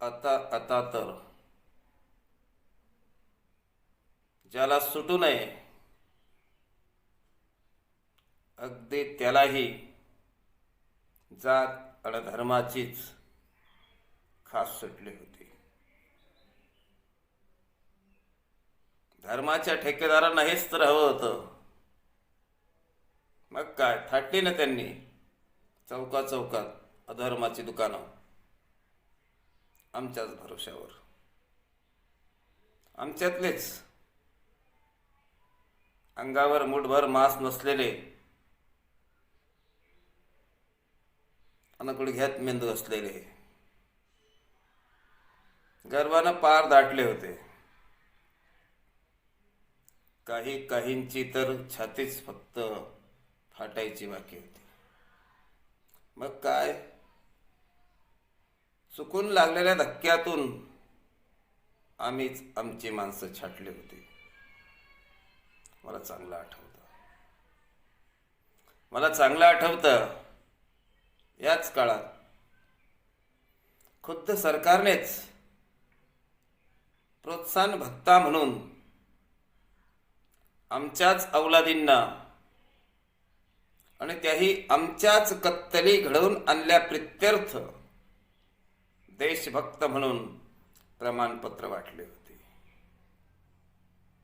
आता आता तर. ज्याला सुटू नये अगदी त्यालाही जात आणि धर्माचीच खास सुटली होती. धर्माच्या ठेकेदारांना हेच तर हवं होतं. मग काय थाटली ना त्यांनी? चौका चौकात अधर्माची दुकानं. आमच्याच भरोश्यावर. आमच्यातलेच. अंगावर मुठभर मांस नसलेले. आणि गुडघ्यात मेंदू असलेले. गर्वानं पार दाटले होते. काही काहींची तर छातीच फक्त फाटायची बाकी होती. मग काय? चुकून लागलेल्या धक्क्यातून आम्हीच आमची माणसं छाटली होती. मला चांगलं आठवतं. मला चांगलं आठवतं याच काळात. खुद्द सरकारनेच प्रोत्साहन भत्ता म्हणून आमच्याच अवलादींना आणि त्याही आमच्याच कत्तली घडवून आणल्या प्रित्यर्थ देशभक्त म्हणून प्रमाणपत्र वाटले होते.